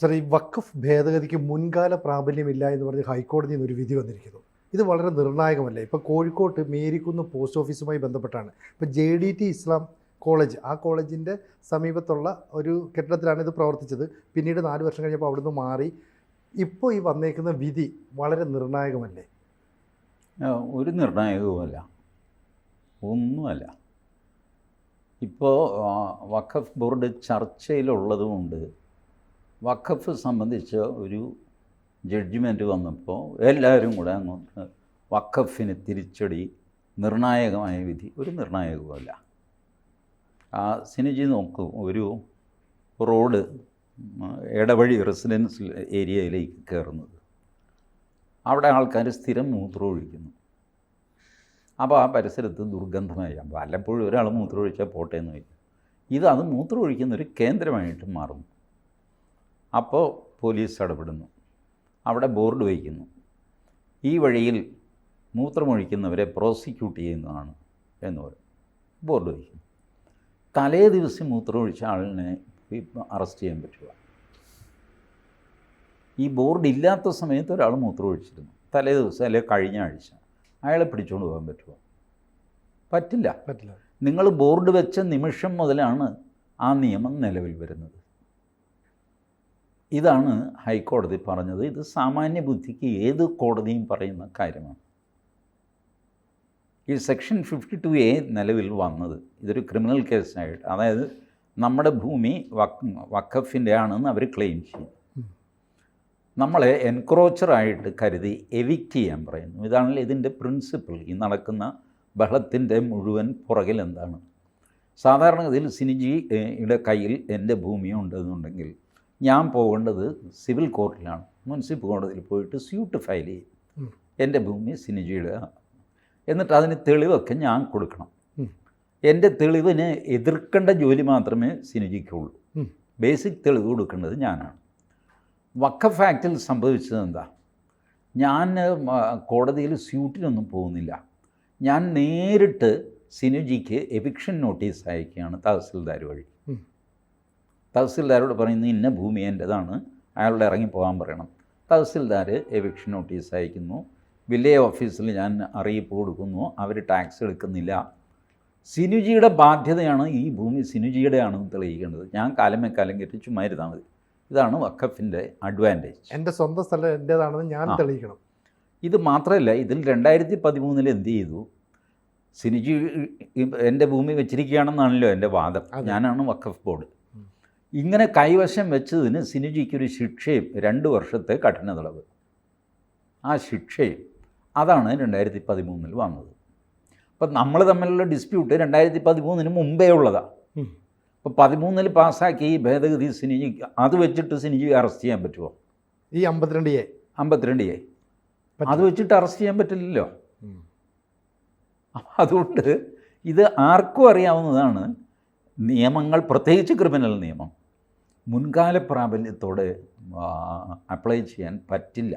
Sir ഈ വഖഫ് ഭേദഗതിക്ക് മുൻകാല പ്രാബല്യമില്ല എന്ന് പറഞ്ഞ് ഹൈക്കോടതിയിൽ നിന്ന് ഒരു വിധി വന്നിരിക്കുന്നു. ഇത് വളരെ നിർണായകമല്ലേ? ഇപ്പോൾ കോഴിക്കോട്ട് മേരിക്കുന്ന് പോസ്റ്റ് ഓഫീസുമായി ബന്ധപ്പെട്ടാണ്. ഇപ്പോൾ J D T Islam college ആ കോളേജിന്റെ സമീപത്തുള്ള ഒരു കെട്ടിടത്തിലാണ് ഇത് പ്രവർത്തിച്ചത്. പിന്നീട് നാല് വർഷം കഴിഞ്ഞപ്പോൾ അവിടുന്ന് മാറി. ഇപ്പോൾ ഈ വന്നേക്കുന്ന വിധി വളരെ നിർണായകമല്ലേ? ഒരു നിർണായകവുമല്ല. ഒന്നുമല്ല. ഇപ്പോൾ വഖഫ് ബോർഡ് ചർച്ചയിലുള്ളതുകൊണ്ട് വഖഫ് സംബന്ധിച്ച ഒരു ജഡ്ജ്മെന്റ് വന്നപ്പോൾ എല്ലാവരും കൂടെ അങ്ങോട്ട് വഖഫിന് തിരിച്ചടി നിർണായകമായ വിധി ഒരു നിർണായകവുമല്ല. ആ സിനിജി നോക്കൂ ഒരു റോഡ് ഇടവഴി റെസിഡൻസ് ഏരിയയിലേക്ക് കയറുന്നത്. അവിടെ ആൾക്കാർ സ്ഥിരം മൂത്രം ഒഴിക്കുന്നു അപ്പോൾ ആ പരിസരത്ത് ദുർഗന്ധമായി വല്ലപ്പോഴും ഒരാൾ മൂത്രം ഒഴിച്ചാൽ പോട്ടെ എന്ന് വയ്ക്കും. ഇത് അത് മൂത്രം ഒഴിക്കുന്ന ഒരു കേന്ദ്രമായിട്ട് മാറുന്നു. അപ്പോൾ പോലീസ് ഇടപെടുന്നു. അവിടെ ബോർഡ് വയ്ക്കുന്നു. ഈ വഴിയിൽ മൂത്രമൊഴിക്കുന്നവരെ പ്രോസിക്യൂട്ട് ചെയ്യുന്നതാണ് എന്ന് പറയും. ബോർഡ് വയ്ക്കുന്നു. തലേ ദിവസം മൂത്രമൊഴിച്ച ആളിനെ അറസ്റ്റ് ചെയ്യാൻ പറ്റുക. ഈ ബോർഡ് ഇല്ലാത്ത സമയത്ത് ഒരാൾ മൂത്രമൊഴിച്ചിരുന്നു. തലേ ദിവസം അല്ലെങ്കിൽ കഴിഞ്ഞ ആഴ്ച. അയാളെ പിടിച്ചുകൊണ്ട് പോകാൻ പറ്റുമോ? പറ്റില്ല. പറ്റില്ല. നിങ്ങൾ ബോർഡ് വെച്ച നിമിഷം മുതലാണ് ആ നിയമം നിലവിൽ വരുന്നത്. ഇതാണ് ഹൈക്കോടതി പറഞ്ഞത് ഇത് സാമാന്യ ബുദ്ധിക്ക് ഏത് കോടതിയും പറയുന്ന കാര്യമാണ്. ഈ സെക്ഷൻ ഫിഫ്റ്റി ടു എ നിലവിൽ വന്നത് ഇതൊരു ക്രിമിനൽ കേസായിട്ട് അതായത് നമ്മുടെ ഭൂമി വക് വഖഫിന്റെ ആണെന്ന് അവർ ക്ലെയിം ചെയ്യും നമ്മളെ എൻക്രോച്ചറായിട്ട് കരുതി എവിക്റ്റ് ചെയ്യാൻ പറയുന്നു. ഇതാണല്ലോ ഇതിന്റെ പ്രിൻസിപ്പിൾ. ഈ നടക്കുന്ന ബഹളത്തിന്റെ മുഴുവൻ പുറകിൽ എന്താണ്? സാധാരണഗതിയിൽ സിനിജി ഏഹ്, യുടെ കയ്യിൽ എന്റെ ഭൂമി ഉണ്ടെന്നുണ്ടെങ്കിൽ ഞാൻ പോകേണ്ടത് സിവിൽ കോർട്ടിലാണ്. മുനിസിപ്പൽ കോടതിയിൽ പോയിട്ട് സ്യൂട്ട് ഫയൽ ചെയ്യും. എന്റെ ഭൂമി സിനിജിയുടെ എന്നിട്ട് അതിന് തെളിവൊക്കെ ഞാൻ കൊടുക്കണം. എന്റെ തെളിവിന് എതിർക്കേണ്ട ജോലി മാത്രമേ സിനിജിക്കുള്ളൂ. ബേസിക് തെളിവ് കൊടുക്കേണ്ടത് ഞാനാണ്. വക്കഫ് ആക്റ്റിൽ സംഭവിച്ചത് എന്താ? ഞാൻ കോടതിയിൽ സ്യൂട്ടിനൊന്നും പോകുന്നില്ല. ഞാൻ നേരിട്ട് സിനുജിക്ക് എവിക്ഷൻ നോട്ടീസ് അയക്കുകയാണ് തഹസിൽദാർ വഴി. തഹസിൽദാരോട് പറയുന്നത് ഇന്ന ഭൂമി എന്റെതാണ്. അയാളോട് ഇറങ്ങി പോകാൻ പറയണം. തഹസിൽദാർ എവിക്ഷൻ നോട്ടീസ് അയക്കുന്നു. വില്ലേജ് ഓഫീസിൽ ഞാൻ അറിയിപ്പ് കൊടുക്കുന്നു. അവർ ടാക്സ് എടുക്കുന്നില്ല. സിനുജിയുടെ ബാധ്യതയാണ് ഈ ഭൂമി സിനുജിയുടെ ആണെന്ന് തെളിയിക്കേണ്ടത്. ഞാൻ കാലമേ കാലം കെട്ടി ചുമ്മാ ഇരുന്നാൽ മതി. ഇതാണ് വഖഫിന്റെ അഡ്വാന്റേജ് എന്റെ സ്വന്തം സ്ഥലം എന്റേതാണെന്ന് ഞാൻ. തെളിയിക്കണം. ഇത് മാത്രമല്ല ഇതിൽ രണ്ടായിരത്തി പതിമൂന്നിൽ എന്ത് ചെയ്തു? സിനുജി എന്റെ ഭൂമി വെച്ചിരിക്കുകയാണെന്നാണല്ലോ എന്റെ വാദം. ഞാനാണ് വഖഫ് ബോർഡ്. ഇങ്ങനെ കൈവശം വെച്ചതിന് സിനിജിക്കൊരു ശിക്ഷയും രണ്ട് വർഷത്തെ കഠിന തടവ്. ആ ശിക്ഷയും അതാണ് രണ്ടായിരത്തി പതിമൂന്നിൽ വന്നത്. അപ്പം നമ്മൾ തമ്മിലുള്ള ഡിസ്പ്യൂട്ട് രണ്ടായിരത്തി പതിമൂന്നിന് മുമ്പേ ഉള്ളതാണ്. അപ്പോൾ പതിമൂന്നിൽ പാസ്സാക്കി ഈ ഭേദഗതി സിനിജി അത് വെച്ചിട്ട് സിനിജി അറസ്റ്റ് ചെയ്യാൻ പറ്റുമോ ഈ അമ്പത്തിരണ്ട് എ. അമ്പത്തിരണ്ട് എ. അത് വെച്ചിട്ട് അറസ്റ്റ് ചെയ്യാൻ പറ്റില്ലല്ലോ. അതുകൊണ്ട് ഇത് ആർക്കും അറിയാവുന്നതാണ് നിയമങ്ങൾ പ്രത്യേകിച്ച് ക്രിമിനൽ നിയമം. മുൻകാല പ്രാബല്യത്തോടെ അപ്ലൈ ചെയ്യാൻ പറ്റില്ല.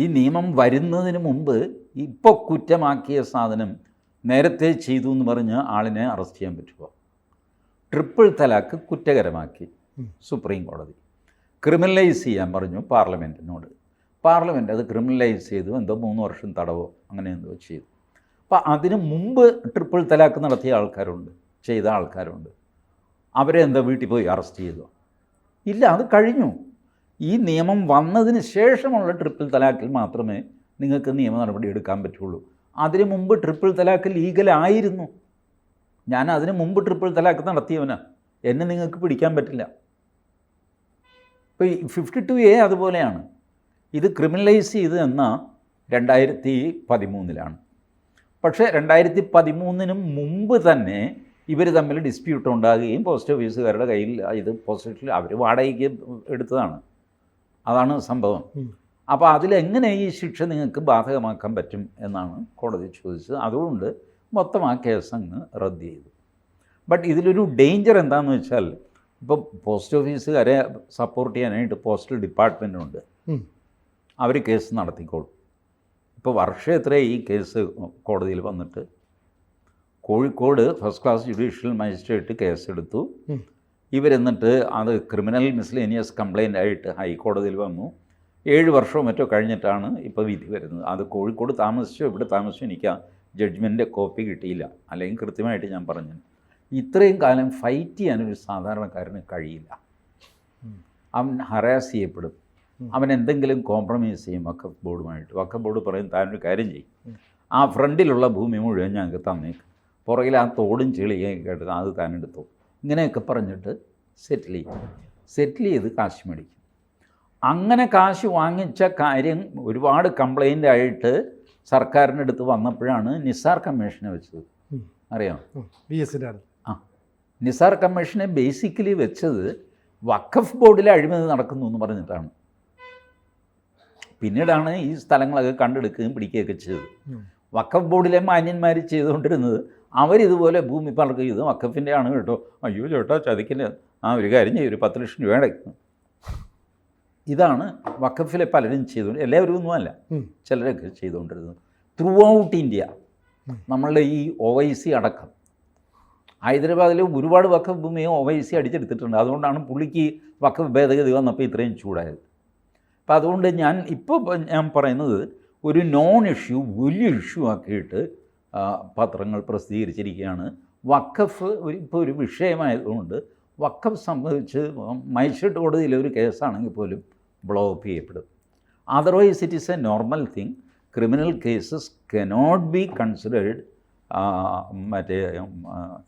ഈ നിയമം വരുന്നതിന് മുമ്പ് ഇപ്പോൾ കുറ്റമാക്കിയ സാധനം നേരത്തെ ചെയ്തു എന്ന് പറഞ്ഞ് ആളിനെ അറസ്റ്റ് ചെയ്യാൻ പറ്റുമോ ട്രിപ്പിൾ തലാക്ക് കുറ്റകരമാക്കി സുപ്രീം കോടതി ക്രിമിനലൈസ് ചെയ്യാൻ പറഞ്ഞു പാർലമെന്റിനോട് പാർലമെന്റ് അത് ക്രിമിനലൈസ് ചെയ്തു എന്തോ മൂന്ന് വർഷം തടവോ അങ്ങനെ എന്തോ ചെയ്തു. അപ്പോൾ അതിന് മുമ്പ് ട്രിപ്പിൾ തലാക്ക് നടത്തിയ ആൾക്കാരുണ്ട് ചെയ്ത ആൾക്കാരുണ്ട്. അവരെ എന്താ വീട്ടിൽ പോയി അറസ്റ്റ് ചെയ്തു? ഇല്ല അത് കഴിഞ്ഞു. ഈ നിയമം വന്നതിന് ശേഷമുള്ള ട്രിപ്പിൾ തലാക്കിൽ മാത്രമേ നിങ്ങൾക്ക് നിയമ നടപടി എടുക്കാൻ പറ്റുള്ളൂ. അതിന് മുമ്പ് ട്രിപ്പിൾ തലാക്ക് ലീഗലായിരുന്നു ഞാൻ അതിന് മുമ്പ് ട്രിപ്പിൾ തലാക്ക് നടത്തിയവനാ. എന്നെ നിങ്ങൾക്ക് പിടിക്കാൻ പറ്റില്ല. ഇപ്പോൾ ഫിഫ്റ്റി ടു എ അതുപോലെയാണ്. ഇത് ക്രിമിനലൈസ് ചെയ്ത് എന്ന രണ്ടായിരത്തി പതിമൂന്നിലാണ്. പക്ഷേ രണ്ടായിരത്തി പതിമൂന്നിനും മുമ്പ് തന്നെ ഇവർ തമ്മിൽ ഡിസ്പ്യൂട്ട് ഉണ്ടാകുകയും പോസ്റ്റ് ഓഫീസുകാരുടെ കയ്യിൽ ഇത് പോസ്റ്റ് അവർ വാടകയ്ക്ക് എടുത്തതാണ്. അതാണ് സംഭവം. അപ്പോൾ അതിലെങ്ങനെ ഈ ശിക്ഷ നിങ്ങൾക്ക് ബാധകമാക്കാൻ പറ്റും എന്നാണ് കോടതി ചോദിച്ചത്. അതുകൊണ്ട് മൊത്തം ആ കേസ് അങ്ങ് റദ്ദ് ചെയ്തു. ബട്ട് ഇതിലൊരു ഡേഞ്ചർ എന്താണെന്ന് വെച്ചാൽ ഇപ്പോൾ പോസ്റ്റ് ഓഫീസുകാരെ സപ്പോർട്ട് ചെയ്യാനായിട്ട് പോസ്റ്റൽ ഡിപ്പാർട്ട്മെന്റുണ്ട് അവർ കേസ് നടത്തിക്കോളും. ഇപ്പോൾ വർഷം എത്ര ഈ കേസ് കോടതിയിൽ വന്നിട്ട്? Kozhikode first class judicial magistrate കേസെടുത്തു. ഇവരെന്നിട്ട് അത് ക്രിമിനൽ മിസ്ലേനിയസ് കംപ്ലൈന്റ് ആയിട്ട് ഹൈക്കോടതിയിൽ വന്നു. ഏഴ് വർഷമോ മറ്റോ കഴിഞ്ഞിട്ടാണ് ഇപ്പോൾ വിധി വരുന്നത്. അത് കോഴിക്കോട് താമസിച്ചോ ഇവിടെ താമസിച്ചോ എനിക്ക് ആ ജഡ്ജ്മെന്റിന്റെ കോപ്പി കിട്ടിയില്ല. അല്ലെങ്കിൽ കൃത്യമായിട്ട് ഞാൻ പറഞ്ഞു. ഇത്രയും കാലം ഫൈറ്റ് ചെയ്യാനൊരു സാധാരണക്കാരന് കഴിയില്ല. അവൻ ഹറാസ് ചെയ്യപ്പെടും. അവൻ എന്തെങ്കിലും കോംപ്രമൈസ് ചെയ്യും വക്കഫ് ബോർഡുമായിട്ട്. വക്കഫ് ബോർഡ് പറയും താനൊരു കാര്യം ചെയ്യും. ആ ഫ്രണ്ടിലുള്ള ഭൂമി മുഴുവൻ ഞങ്ങൾക്ക് തന്നേക്ക്. പുറകിൽ ആ തോടും ചെളിയും കേട്ടത് അത് താനെടുത്തു ഇങ്ങനെയൊക്കെ പറഞ്ഞിട്ട് സെറ്റിൽ ചെയ്യും സെറ്റിൽ ചെയ്ത് കാശ് മേടിക്കും. അങ്ങനെ കാശ് വാങ്ങിച്ച കാര്യം ഒരുപാട് കംപ്ലൈന്റ് ആയിട്ട് സർക്കാരിന്റെ അടുത്ത് വന്നപ്പോഴാണ് നിസാർ കമ്മീഷനെ വെച്ചത്. അറിയാം? എസിന്റെ ആണ് ആ. നിസാർ കമ്മീഷനെ ബേസിക്കലി വെച്ചത് വഖഫ് ബോർഡിലെ അഴിമതി നടക്കുന്നു എന്ന് പറഞ്ഞിട്ടാണ്. പിന്നീടാണ് ഈ സ്ഥലങ്ങളൊക്കെ കണ്ടെടുക്കുകയും പിടിക്കുകയൊക്കെ ചെയ്തത്. വക്കഫ് വഖഫ് ബോർഡിലെ മാന്യന്മാർ ചെയ്തുകൊണ്ടിരുന്നത് അവരിതുപോലെ ഭൂമി പലർക്ക് ഇത് വക്കഫിന്റെ ആണ് കേട്ടോ. അയ്യോ ചേട്ടാ ചതിക്കില്ല ആ ഒരു കാര്യം ചെയ്യും ഒരു പത്ത് ലക്ഷം രൂപ അടയ്ക്കുന്നു ഇതാണ് വക്കഫിലെ പലരും ചെയ്തുകൊണ്ട് എല്ലാവരും ഒന്നുമല്ല അല്ല ചിലരൊക്കെ ചെയ്തുകൊണ്ടിരുന്നത്. ത്രൂ ഔട്ട് ഇന്ത്യ നമ്മളുടെ ഈ ഒ വൈ സി അടക്കം ഹൈദരാബാദിൽ ഒരുപാട് വക്കഫ് ഭൂമിയും ഒ വൈ സി അടിച്ചെടുത്തിട്ടുണ്ട്. അതുകൊണ്ടാണ് പുള്ളിക്ക് വക്കഫ് ഭേദഗതി വന്നപ്പോൾ ഇത്രയും ചൂടായത്. അപ്പോൾ അതുകൊണ്ട് ഞാൻ ഇപ്പോൾ ഞാൻ പറയുന്നത് ഒരു നോൺ ഇഷ്യൂ വലിയ ഇഷ്യൂ ആക്കിയിട്ട് പത്രങ്ങൾ പ്രസിദ്ധീകരിച്ചിരിക്കുകയാണ്. വഖഫ് ഒരു ഇപ്പോൾ ഒരു വിഷയമായതുകൊണ്ട് വഖഫ് സംബന്ധിച്ച് മജിസ്ട്രേറ്റ് കോടതിയിലെ ഒരു കേസാണെങ്കിൽ പോലും ബ്ലോ അപ്പ് ചെയ്യപ്പെടും otherwise it is a normal thing criminal cases cannot be considered മറ്റേ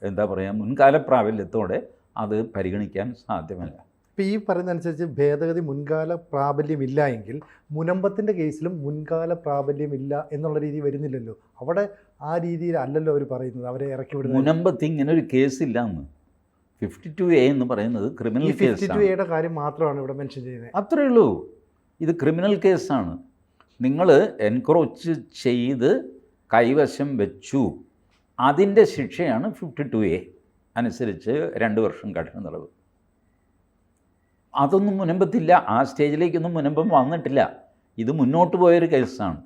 എന്താ പറയുക മുൻകാല പ്രാബല്യത്തോടെ അത് പരിഗണിക്കാൻ സാധ്യമല്ല. ഇപ്പം ഈ പറയുന്ന അനുസരിച്ച് ഭേദഗതി മുൻകാല പ്രാബല്യമില്ല എങ്കിൽ മുനമ്പത്തിന്റെ കേസിലും മുൻകാല പ്രാബല്യമില്ല എന്നുള്ള രീതി വരുന്നില്ലല്ലോ. അവിടെ ആ രീതിയിൽ അല്ലല്ലോ അവർ പറയുന്നത് അവരെ ഇറക്കി വിടുന്നത്. മുനമ്പത്ത് ഇങ്ങനെ ഒരു കേസില്ല എന്ന് ഫിഫ്റ്റി ടു എ എന്ന് പറയുന്നത് ക്രിമിനൽ ഫിഫ്റ്റി ടു എയുടെ കാര്യം മാത്രമാണ് ഇവിടെ മെൻഷൻ ചെയ്യുന്നത്. അത്രയേ ഉള്ളൂ. ഇത് ക്രിമിനൽ കേസാണ്. നിങ്ങൾ എൻക്രോച്ച് ചെയ്ത് കൈവശം വെച്ചു. അതിന്റെ ശിക്ഷയാണ് ഫിഫ്റ്റി ടു എ. അനുസരിച്ച് രണ്ട് വർഷം കഠിന തടവ് അതൊന്നും മുനമ്പത്തില്ല. ആ സ്റ്റേജിലേക്കൊന്നും മുനമ്പം വന്നിട്ടില്ല. ഇത് മുന്നോട്ട് പോയൊരു കേസാണ്.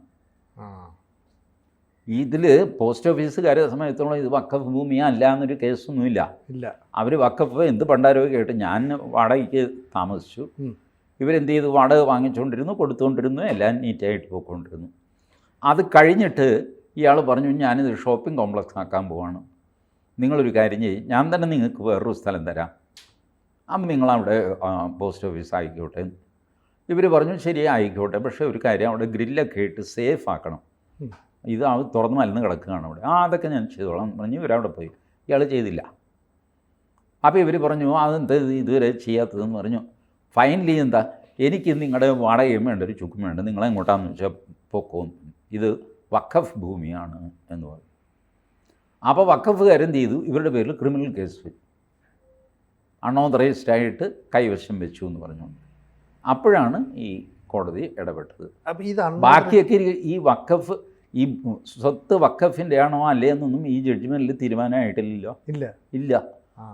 ഇതിൽ പോസ്റ്റ് ഓഫീസുകാരെ സമയത്തോളം ഇത് വക്കഫ് ഭൂമിയല്ല എന്നൊരു കേസൊന്നുമില്ല. ഇല്ല. അവർ വക്കഫ് എന്ത് പണ്ടാരോ കേട്ട് ഞാൻ വാടകയ്ക്ക് താമസിച്ചു. ഇവരെന്ത് ചെയ്തു? വാടക വാങ്ങിച്ചുകൊണ്ടിരുന്നു കൊടുത്തുകൊണ്ടിരുന്നു എല്ലാം നീറ്റായിട്ട് പോയിക്കൊണ്ടിരുന്നു. അത് കഴിഞ്ഞിട്ട് ഇയാൾ പറഞ്ഞു ഞാനിത് ഷോപ്പിംഗ് കോംപ്ലക്സ് ആക്കാൻ പോവാണ്. നിങ്ങളൊരു കാര്യം ചെയ്യും. ഞാൻ തന്നെ നിങ്ങൾക്ക് വേറൊരു സ്ഥലം തരാം. അപ്പം നിങ്ങളവിടെ പോസ്റ്റ് ഓഫീസ് ആയിക്കോട്ടെ. ഇവർ പറഞ്ഞു ശരി ആയിക്കോട്ടെ. പക്ഷേ ഒരു കാര്യം അവിടെ ഗ്രില്ലൊക്കെ ഇട്ട് സേഫ് ആക്കണം. ഇത് ആ തുറന്ന് മലന്ന് കിടക്കുകയാണ് അവിടെ. ആ അതൊക്കെ ഞാൻ ചെയ്തോളാം പറഞ്ഞു ഇവരവിടെ പോയി. ഇയാൾ ചെയ്തില്ല. അപ്പോൾ ഇവർ പറഞ്ഞു അതെന്താ ഇത് ഇതുവരെ ചെയ്യാത്തതെന്ന് പറഞ്ഞു. ഫൈനലി എന്താ? എനിക്ക് നിങ്ങളുടെ വാടകയും വേണ്ട ഒരു ചുക്കും വേണ്ട. നിങ്ങളെ എങ്ങോട്ടാണെന്ന് വെച്ചാൽ പൊക്കോന്ന് ഇത് വഖഫ് ഭൂമിയാണ് എന്ന് പറഞ്ഞു. അപ്പോൾ വഖഫ് എന്ത് ചെയ്തു? ഇവരുടെ പേരിൽ ക്രിമിനൽ കേസ് വെച്ചു അൺഓതറൈസ്ഡ് ആയിട്ട് കൈവശം വെച്ചു എന്ന് പറഞ്ഞുകൊണ്ട്. അപ്പോഴാണ് ഈ കോടതി ഇടപെട്ടത്. അപ്പോൾ ഇത് ബാക്കിയൊക്കെ ഈ- വക്കഫ് ഈ സ്വത്ത് വക്കഫിന്റെ ആണോ അല്ലേ എന്നൊന്നും ഈ ജഡ്ജ്മെന്റിൽ തീരുമാനമായിട്ടില്ലല്ലോ. ഇല്ല. ഇല്ല.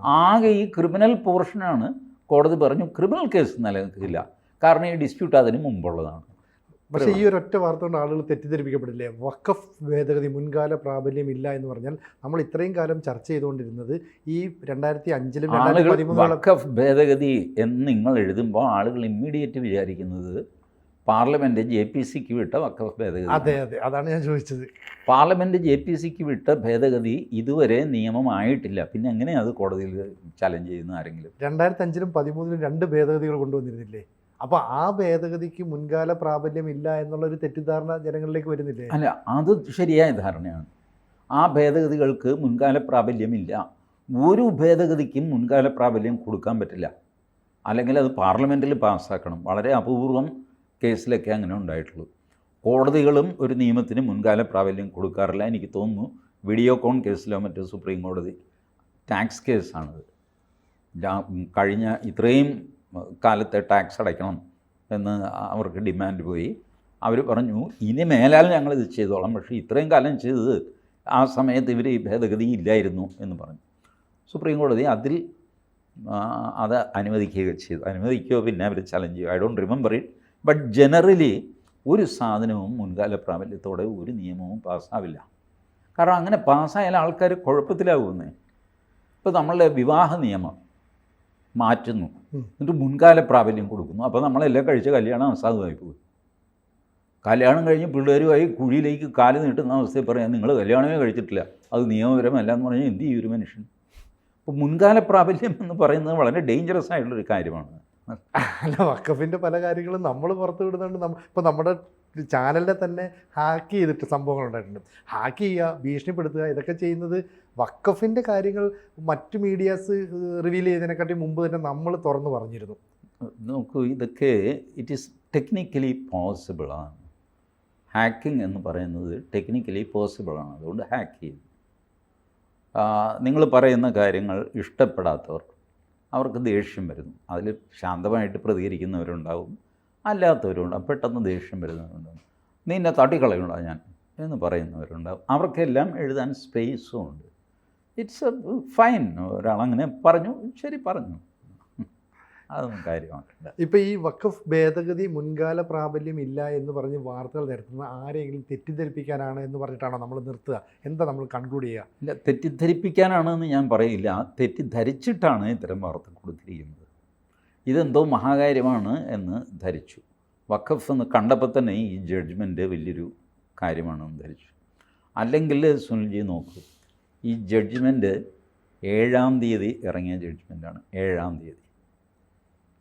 ആകെ ഈ ക്രിമിനൽ പോർഷനാണ് കോടതി പറഞ്ഞു ക്രിമിനൽ കേസ് നിലനിൽക്കില്ല. കാരണം ഈ ഡിസ്പ്യൂട്ട് അതിന് മുമ്പുള്ളതാണ്. പക്ഷേ ഈ ഒരു ഒറ്റ വാർത്ത കൊണ്ട് ആളുകൾ തെറ്റിദ്ധരിപ്പിക്കപ്പെടില്ലേ? വഖഫ് ഭേദഗതി മുൻകാല പ്രാബല്യം ഇല്ല എന്ന് പറഞ്ഞാൽ നമ്മൾ ഇത്രയും കാലം ചർച്ച ചെയ്തുകൊണ്ടിരുന്നത് ഈ രണ്ടായിരത്തി അഞ്ചിലും രണ്ടായിരത്തി പതിമൂന്നിലും വഖഫ് ഭേദഗതി എന്ന് നിങ്ങൾ എഴുതുമ്പോൾ ആളുകൾ ഇമ്മീഡിയറ്റ് വിചാരിക്കുന്നത് പാർലമെന്റ് ജെ പി സിക്ക് വിട്ട വഖഫ് ഭേദഗതി അതെ അതെ. അതാണ് ഞാൻ ചോദിച്ചത്. പാർലമെന്റ് ജെ പി സിക്ക് വിട്ട ഭേദഗതി ഇതുവരെ നിയമമായിട്ടില്ല. പിന്നെ എങ്ങനെയാണ് അത് കോടതിയിൽ ചലഞ്ച് ചെയ്യുന്ന ആരെങ്കിലും? രണ്ടായിരത്തി അഞ്ചിലും പതിമൂന്നിലും രണ്ട് ഭേദഗതികൾ കൊണ്ടുവന്നിരുന്നില്ലേ? അപ്പോൾ ആ ഭേദഗതിക്ക് മുൻകാല പ്രാബല്യം ഇല്ല എന്നുള്ള ഒരു തെറ്റിദ്ധാരണ ജനങ്ങളിലേക്ക് വരുന്നില്ലേ? അല്ല അത് ശരിയായ ധാരണയാണ്. ആ ഭേദഗതികൾക്ക് മുൻകാല പ്രാബല്യമില്ല. ഒരു ഭേദഗതിക്കും മുൻകാല പ്രാബല്യം കൊടുക്കാൻ പറ്റില്ല. അല്ലെങ്കിൽ അത് പാർലമെന്റിൽ പാസ്സാക്കണം. വളരെ അപൂർവം കേസിലൊക്കെ അങ്ങനെ ഉണ്ടായിട്ടുള്ളൂ. കോടതികളും ഒരു നിയമത്തിന് മുൻകാല പ്രാബല്യം കൊടുക്കാറില്ല എനിക്ക് തോന്നുന്നു. വീഡിയോകോൺ കേസിലോ മറ്റോ സുപ്രീം കോടതി ടാക്സ് കേസാണത്. കഴിഞ്ഞ ഇത്രയും കാലത്തെ ടാക്സ് അടയ്ക്കണം എന്ന് അവർക്ക് ഡിമാൻഡ് പോയി. അവർ പറഞ്ഞു ഇനി മേലാൽ ഞങ്ങളിത് ചെയ്തോളാം. പക്ഷേ ഇത്രയും കാലം ചെയ്തത് ആ സമയത്ത് ഇവർ ഈ ഭേദഗതി ഇല്ലായിരുന്നു എന്ന് പറഞ്ഞു. സുപ്രീം കോടതി അതിൽ അത് അനുവദിക്കുക ചെയ്തു. അനുവദിക്കുകയോ പിന്നെ അവർ ചലഞ്ച് ചെയ്യും I don't remember it but generally ഒരു സാധനവും മുൻകാല പ്രാബല്യത്തോടെ ഒരു നിയമവും പാസ്സാവില്ല. കാരണം അങ്ങനെ പാസ്സായാൽ ആൾക്കാർ കുഴപ്പത്തിലാകുമെന്നേ. ഇപ്പോൾ നമ്മളുടെ വിവാഹ നിയമം മാറ്റുന്നു. എന്നിട്ട് മുൻകാല പ്രാബല്യം കൊടുക്കുന്നു. അപ്പോൾ നമ്മളെല്ലാം കഴിച്ച കല്യാണം അസാധുവായി പോകും. കല്യാണം കഴിഞ്ഞ് പിള്ളേരുമായി കുഴിയിലേക്ക് കാൽ നീട്ടുന്ന അവസ്ഥയിൽ പറയാം നിങ്ങൾ കല്യാണമേ കഴിച്ചിട്ടില്ല. അത് നിയമപരമല്ല എന്ന് പറഞ്ഞാൽ എന്ത് ചെയ്യും ഒരു മനുഷ്യൻ? അപ്പോൾ മുൻകാല പ്രാബല്യം എന്ന് പറയുന്നത് വളരെ ഡേഞ്ചറസ് ആയിട്ടുള്ളൊരു കാര്യമാണ്. അല്ല വക്കഫിന്റെ പല കാര്യങ്ങളും നമ്മൾ പുറത്ത് വിടുന്നുണ്ട് ഇപ്പോൾ നമ്മുടെ ചാനലിനെ തന്നെ ഹാക്ക് ചെയ്തിട്ട് സംഭവങ്ങൾ ഉണ്ടായിട്ടുണ്ട്. ഹാക്ക് ചെയ്യുക ഭീഷണിപ്പെടുത്തുക ഇതൊക്കെ ചെയ്യുന്നത് വക്കഫിന്റെ കാര്യങ്ങൾ മറ്റു മീഡിയാസ് റിവീൽ ചെയ്തതിനെക്കാട്ടി മുമ്പ് തന്നെ നമ്മൾ തുറന്നു പറഞ്ഞിരുന്നു. നോക്കൂ ഇതൊക്കെ ഇറ്റ് ഈസ് ടെക്നിക്കലി പോസിബിളാണ് ഹാക്കിംഗ് എന്ന് പറയുന്നത് ടെക്നിക്കലി പോസിബിളാണ് അതുകൊണ്ട് ഹാക്ക് ചെയ്തു നിങ്ങൾ പറയുന്ന കാര്യങ്ങൾ ഇഷ്ടപ്പെടാത്തവർ അവർക്ക് ദേഷ്യം വരുന്നു. അതിൽ ശാന്തമായിട്ട് പ്രതികരിക്കുന്നവരുണ്ടാവും. അല്ലാത്തവരുണ്ടാവും പെട്ടെന്ന് ദേഷ്യം വരുന്നവരുണ്ട്. നിന്നെ തട്ടിക്കളയുണ്ടോ ഞാൻ? എന്ന് പറയുന്നവരുണ്ടാവും അവർക്കെല്ലാം എഴുതാൻ സ്പേസും ഉണ്ട്. ഇറ്റ്സ് എ ഫൈൻ ഒരാളങ്ങനെ പറഞ്ഞു. ശരി പറഞ്ഞു. അതൊന്നും കാര്യമാക്കണ്ട. ഇപ്പോൾ ഈ വഖഫ് ഭേദഗതി മുൻകാല പ്രാബല്യം ഇല്ല എന്ന് പറഞ്ഞ് വാർത്തകൾ നിരത്തുന്ന ആരെങ്കിലും തെറ്റിദ്ധരിപ്പിക്കാനാണ് എന്ന് പറഞ്ഞിട്ടാണോ നമ്മൾ നിർത്തുക? എന്താ നമ്മൾ കൺക്ലൂഡ് ചെയ്യുക? ഇല്ല തെറ്റിദ്ധരിപ്പിക്കാനാണെന്ന് ഞാൻ പറയില്ല. തെറ്റിദ്ധരിച്ചിട്ടാണ് ഇത്തരം വാർത്ത കൊടുത്തിരിക്കുന്നത്. ഇതെന്തോ മഹാകാര്യമാണ് എന്ന് ധരിച്ചു. വഖഫ് എന്ന് കണ്ടപ്പോൾ തന്നെ ഈ ജഡ്ജ്മെന്റ് വലിയൊരു കാര്യമാണെന്ന് ധരിച്ചു. അല്ലെങ്കിൽ സുനിൽജി നോക്കൂ. ഈ ജഡ്ജ്മെന്റ് ഏഴാം തീയതി ഇറങ്ങിയ ജഡ്ജ്മെന്റാണ് ഏഴാം തീയതി.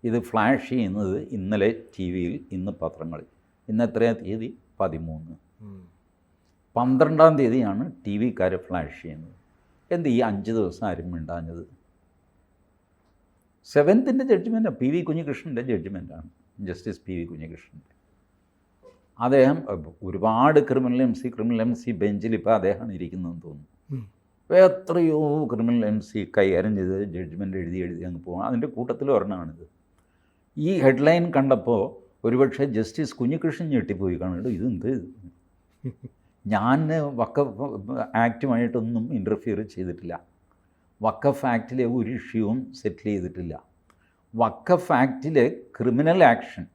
ഇത് ഫ്ലാഷ് ചെയ്യുന്നത് ഇന്നലെ ടി വിയിൽ ഇന്ന് പത്രങ്ങളിൽ. ഇന്ന് എത്രയാം തീയതി? പതിമൂന്ന്. പന്ത്രണ്ടാം തീയതിയാണ് ടി വിക്കാർ ഫ്ലാഷ് ചെയ്യുന്നത്. എന്ത് ഈ അഞ്ച് ദിവസം ആരും മിണ്ടാഞ്ഞത്? സെവൻത്തിന്റെ ജഡ്ജ്മെന്റാണ് പി വി കുഞ്ഞികൃഷ്ണന്റെ ജഡ്ജ്മെന്റാണ്. ജസ്റ്റിസ് പി വി കുഞ്ഞികൃഷ്ണന്റെ. അദ്ദേഹം ഒരുപാട് criminal M C criminal M C ബെഞ്ചിൽ ഇപ്പോൾ അദ്ദേഹമാണ് ഇരിക്കുന്നതെന്ന് തോന്നുന്നു. അപ്പോൾ എത്രയോ ക്രിമിനൽ എം സി കൈകാര്യം ചെയ്ത് ജഡ്ജ്മെന്റ് എഴുതി എഴുതി അങ്ങ് പോകും അതിന്റെ കൂട്ടത്തിൽ ഒരെണ്ണമാണിത് ഈ ഹെഡ്ലൈൻ കണ്ടപ്പോൾ ഒരുപക്ഷെ ജസ്റ്റിസ് കുഞ്ഞികൃഷ്ണൻ ഞെട്ടിപ്പോയി. കാണും ഇതെന്ത് ഇത്?" ഞാൻ വക്ക ആക്റ്റുമായിട്ടൊന്നും ഇന്റർഫിയർ ചെയ്തിട്ടില്ല. വക്കഫ് ആക്റ്റിലെ ഒരു ഇഷ്യൂവും സെറ്റിൽ ചെയ്തിട്ടില്ല. വക്കഫ് ആക്റ്റിലെ ക്രിമിനൽ ആക്ഷൻ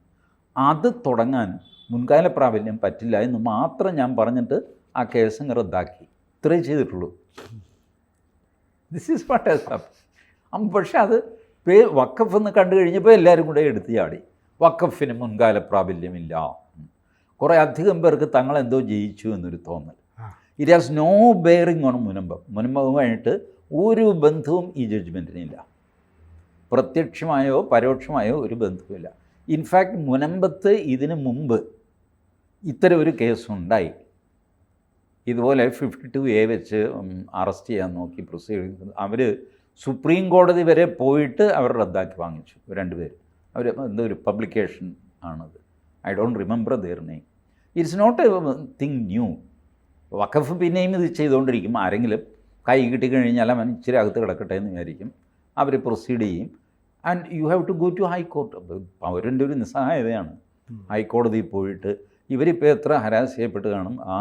അത് തുടങ്ങാൻ മുൻകാല പ്രാബല്യം പറ്റില്ല എന്ന് മാത്രം ഞാൻ പറഞ്ഞിട്ട് ആ കേസ് അങ്ങ് റദ്ദാക്കി. ഇത്രയും ചെയ്തിട്ടുള്ളൂ. This is what has happen പക്ഷെ അത് പേ വക്കഫ് എന്ന് കണ്ടു കഴിഞ്ഞപ്പോൾ എല്ലാവരും കൂടെ എടുത്ത് ചാടി. വക്കഫിന് മുൻകാല പ്രാബല്യമില്ല. കുറേ അധികം പേർക്ക് തങ്ങളെന്തോ ജയിച്ചു എന്നൊരു തോന്നൽ. It has no bearing on Munambam. മുനമ്പവുമായിട്ട് ഒരു ബന്ധവും ഈ ജഡ്ജ്മെന്റിനില്ല പ്രത്യക്ഷമായോ പരോക്ഷമായോ ഒരു ബന്ധവുമില്ല. ഇൻഫാക്ട് മുനമ്പത്ത് ഇതിനു മുമ്പ് ഇത്തരം ഒരു കേസുണ്ടായി. ഇതുപോലെ ഫിഫ്റ്റി ടു എ വെച്ച് അറസ്റ്റ് ചെയ്യാൻ നോക്കി പ്രൊസീഡിങ് അവർ സുപ്രീം കോടതി വരെ പോയിട്ട് അവർ റദ്ദാക്കി വാങ്ങിച്ചു രണ്ടുപേർ അവർ എന്തോ ഒരു പബ്ലിക്കേഷൻ ആണത്. I don't remember their name it's not a thing new Waqf പിന്നെയും ഇത് ചെയ്തുകൊണ്ടിരിക്കും. ആരെങ്കിലും കൈ കിട്ടിക്കഴിഞ്ഞാൽ അവൻ ഇച്ചിരി അകത്ത് കിടക്കട്ടെ എന്ന് വിചാരിക്കും. അവർ പ്രൊസീഡ് ചെയ്യും. And you have to go to high court പൗരന്റെ ഒരു നിസ്സഹായതയാണ്. ഹൈക്കോടതിയിൽ പോയിട്ട് ഇവരിപ്പോൾ എത്ര ഹരാസ് ചെയ്യപ്പെട്ട് കാണും? ആ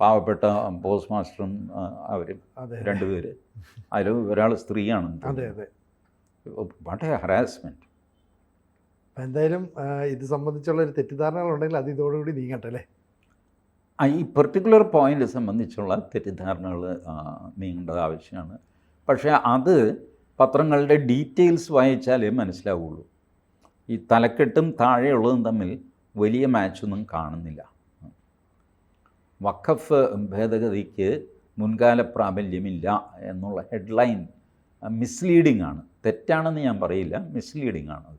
പാവപ്പെട്ട പോസ്റ്റ് മാസ്റ്ററും അവരും രണ്ടുപേര്. അതിൽ ഒരാൾ സ്ത്രീയാണ്. അതെ അതെ. വാട്ട് എ എന്തായാലും ഇത് സംബന്ധിച്ചുള്ള ഒരു തെറ്റിദ്ധാരണകളുണ്ടെങ്കിൽ അത് ഇതോടുകൂടി നീങ്ങട്ടെ അല്ലേ? ഈ പെർട്ടിക്കുലർ പോയിന്റ് സംബന്ധിച്ചുള്ള തെറ്റിദ്ധാരണകൾ നീങ്ങേണ്ടത് ആവശ്യമാണ്. പക്ഷേ അത് പത്രങ്ങളുടെ ഡീറ്റെയിൽസ് വായിച്ചാലേ മനസ്സിലാവുള്ളൂ. ഈ തലക്കെട്ടും താഴെയുള്ളതും തമ്മിൽ വലിയ മാച്ചൊന്നും കാണുന്നില്ല. വഖഫ് ഭേദഗതിക്ക് മുൻകാല പ്രാബല്യമില്ല എന്നുള്ള ഹെഡ്ലൈൻ മിസ്ലീഡിംഗ് ആണ്. തെറ്റാണെന്ന് ഞാൻ പറയില്ല മിസ്ലീഡിംഗ് ആണ്